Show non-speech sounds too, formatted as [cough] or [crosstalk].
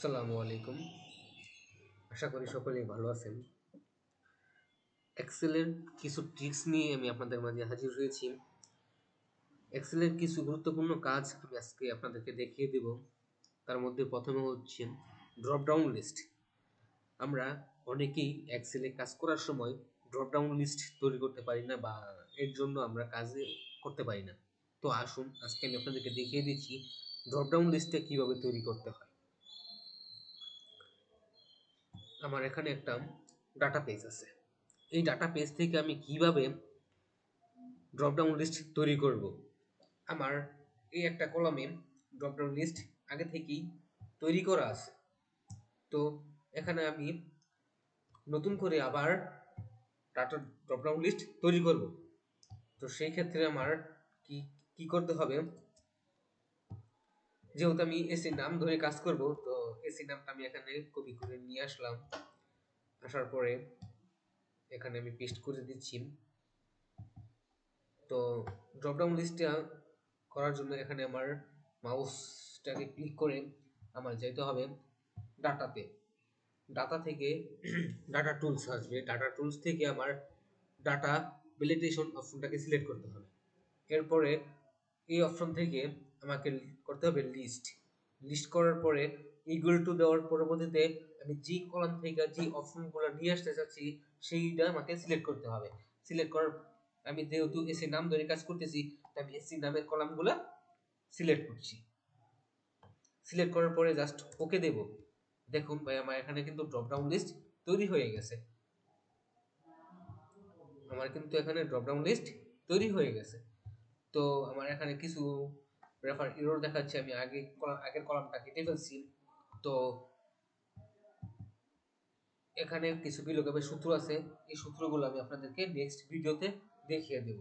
আসসালামু আলাইকুম। আশা করি সকলেই ভালো আছেন। এক্সেলের কিছু ট্রিক্স নিয়ে আমি আপনাদের মাঝে হাজির হয়েছি। এক্সেলের কিছু গুরুত্বপূর্ণ কাজ আমি আজকে আপনাদেরকে দেখিয়ে দেব। তার মধ্যে প্রথমে হচ্ছে ড্রপ ডাউন লিস্ট আমরা অনেকেই এক্সেলে কাজ করার সময় ড্রপ ডাউন লিস্ট তৈরি করতে পারি না বা এর জন্য আমরা কাজে করতে পারি না। তো আসুন, আজকে আমি আপনাদেরকে দেখিয়ে দিচ্ছি ড্রপ ডাউন লিস্টটা কীভাবে তৈরি করতে হয়। আমার এখানে একটা ডাটা পেজ আছে। এই ডাটা পেজ থেকে আমি কীভাবে ড্রপডাউন লিস্ট তৈরি করব? আমার এই একটা কলামে ড্রপডাউন লিস্ট আগে থেকেই তৈরি করা আছে। তো এখানে আমি নতুন করে আবার ডাটা ড্রপ ডাউন লিস্ট তৈরি করব। তো সেই ক্ষেত্রে আমার কি কি করতে হবে? যেহেতু আমি এসি নাম ধরে কাজ করব, তো এসি নামটা আমি এখানে কপি করে নিয়ে আসলাম। আসার পরে এখানে আমি পেস্ট করে দিচ্ছি। তো ড্রপডাউন লিস্টটা করার জন্য এখানে আমার মাউসটাকে ক্লিক করে আমার যেতে হবে ডাটাতে। ডাটা থেকে [clears throat] ডাটা টুলস আসবে। ডাটা টুলস থেকে আমার ডাটা ভ্যালিডেশন অপশনটাকে সিলেক্ট করতে হবে। এরপরে এই অপশন থেকে আমাকে করতে হবে লিস্ট লিস্ট করার পরে ইকুয়াল টু দেওয়ার পরবর্তীতে আমি যে কলাম থেকে যে অপশনগুলো নিয়ে আসতে চাচ্ছি, সেইটা আমাকে সিলেক্ট করতে হবে। সিলেক্ট করার, আমি যেহেতু এসি নাম ধরে কাজ করতেছি তাই আমি এসি নামের কলামগুলো সিলেক্ট করছি। সিলেক্ট করার পরে জাস্ট ওকে দেব। দেখুন ভাই, আমার এখানে কিন্তু ড্রপ ডাউন লিস্ট তৈরি হয়ে গেছে। আমার কিন্তু এখানে ড্রপ ডাউন লিস্ট তৈরি হয়ে গেছে। তো আমার এখানে কিছু রেফার এরর দেখাচ্ছে, আমি আগে আগের কলামটা কেটে ফেলছি। তো এখানে কিছু বিলোকের সূত্র আছে, এই সূত্রগুলো আমি আপনাদেরকে নেক্সট ভিডিওতে দেখিয়ে দেব।